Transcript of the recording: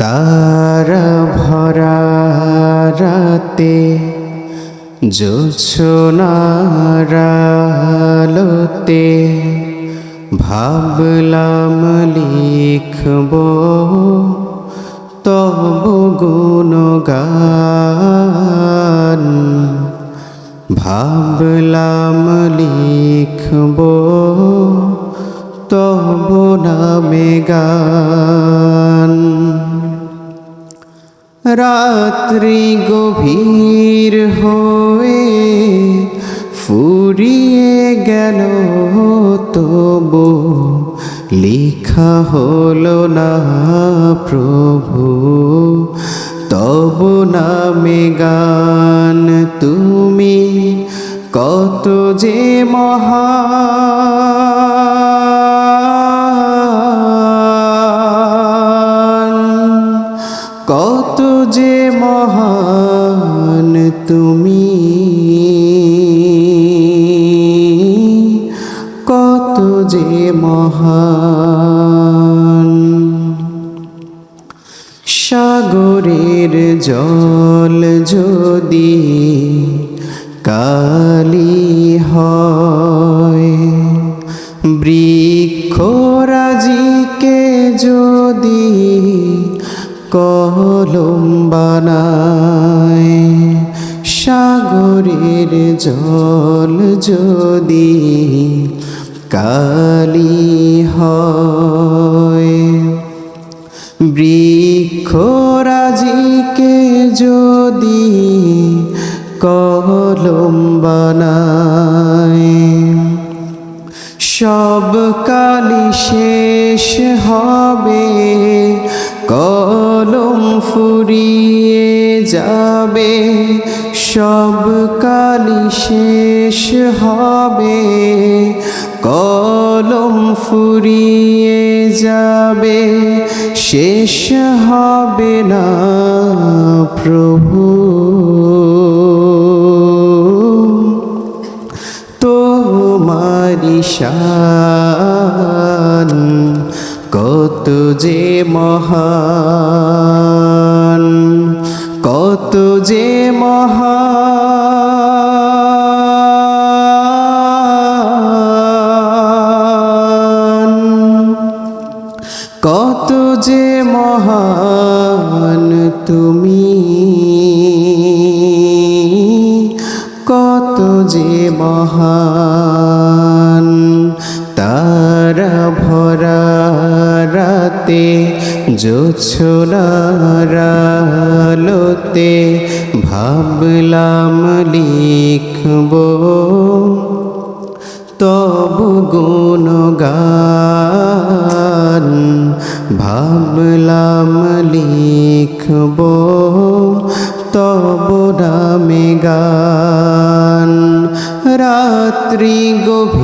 তারা ভরা রাতে জোছনারালোতে ভাবলাম লিখব তব গুণগান। ভাবলাম লিখব তব নামে গান। রাত্রি গভীর হয়ে ফুরিয়ে গেল, তবু লিখা হলো না প্রভু। তব নামে গান, তুমি কত যে মহা কত মহান তুমি। কত যে মহান। সাগরের জল যদি কালি হয় বৃক্ষরাজিকে যদি কলম বানায়। সাগরের জল যদি কালি হয়। বৃক্ষরাজিকে যদি কলম বানায়। সব কালি শেষ হবে। কলম ফুরিয়ে যাবে, সব কালি শেষ হবে। কলম ফুরিয়ে যাবে, শেষ হবে না প্রভু। তোমারি শান যে মহান কত যে মহান কত যে মহান তুমি কত যে মহান তারা ভরা রাতে জোছনারালোতে ভাবলাম লিখব। তব গুণগান ভাবলাম লিখব। তব নামে গান রাত্রি গভীর